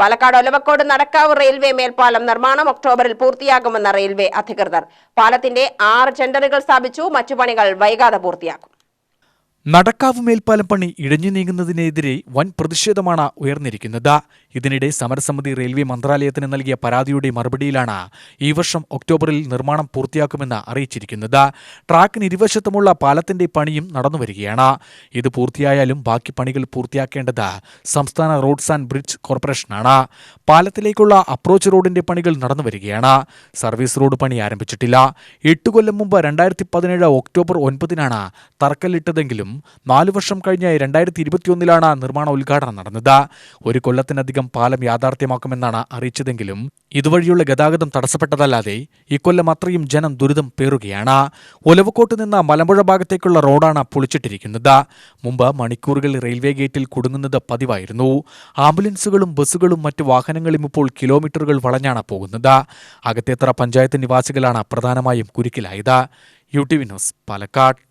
Palakkad Olavakkode Nadakkavu railway മേൽപ്പാലം നിർമ്മാണം ഒക്ടോബറിൽ പൂർത്തിയാകുമെന്ന റെയിൽവേ അധികൃതർ. പാലത്തിന്റെ ആറ് ടെൻഡറുകൾ സ്ഥാപിച്ചു. മറ്റു പണികൾ വൈകാതെ പൂർത്തിയാക്കും. നടക്കാവ് മേൽപ്പാലം പണി ഇഴഞ്ഞു നീങ്ങുന്നതിനെതിരെ വൻ പ്രതിഷേധമാണ് ഉയർന്നിരിക്കുന്നത്. ഇതിനിടെ സമരസമിതി റെയിൽവേ മന്ത്രാലയത്തിന് നൽകിയ പരാതിയുടെ മറുപടിയിലാണ് ഈ വർഷം ഒക്ടോബറിൽ നിർമ്മാണം പൂർത്തിയാക്കുമെന്ന് അറിയിച്ചിരിക്കുന്നത്. ട്രാക്കിന് ഇരുവശത്തുമുള്ള പാലത്തിന്റെ പണിയും നടന്നുവരികയാണ്. ഇത് പൂർത്തിയായാലും ബാക്കി പണികൾ പൂർത്തിയാക്കേണ്ടത് സംസ്ഥാന റോഡ്സ് ആൻഡ് ബ്രിഡ്ജ് കോർപ്പറേഷനാണ്. പാലത്തിലേക്കുള്ള അപ്രോച്ച് റോഡിന്റെ പണികൾ നടന്നുവരികയാണ്. സർവീസ് റോഡ് പണി ആരംഭിച്ചിട്ടില്ല. എട്ട് കൊല്ലം മുമ്പ് രണ്ടായിരത്തി പതിനേഴ് ഒക്ടോബർ ഒൻപതിനാണ് തറക്കല്ലിട്ടതെങ്കിലും നാലു വർഷം കഴിഞ്ഞ രണ്ടായിരത്തി ഇരുപത്തിയൊന്നിലാണ് നിർമ്മാണ ഉദ്ഘാടനം നടന്നത്. ഒരു കൊല്ലത്തിനധികം പാലം യാഥാർത്ഥ്യമാക്കുമെന്നാണ് അറിയിച്ചതെങ്കിലും ഇതുവഴിയുള്ള ഗതാഗതം തടസ്സപ്പെട്ടതല്ലാതെ ഇക്കൊല്ലം അത്രയും ജനം ദുരിതം പേറുകയാണ്. ഒലവക്കോട്ട് നിന്ന് മലമ്പുഴ ഭാഗത്തേക്കുള്ള റോഡാണ് പൊളിച്ചിട്ടിരിക്കുന്നത്. മുമ്പ് മണിക്കൂറുകൾ റെയിൽവേ ഗേറ്റിൽ കുടുങ്ങുന്നത് പതിവായിരുന്നു. ആംബുലൻസുകളും ബസ്സുകളും മറ്റു വാഹനങ്ങളും ഇപ്പോൾ കിലോമീറ്ററുകൾ വളഞ്ഞാണ് പോകുന്നത്. അകത്തേത്തറ പഞ്ചായത്ത് നിവാസികളാണ് പ്രധാനമായും കുരുക്കിലായത്. U T V news Palakkad.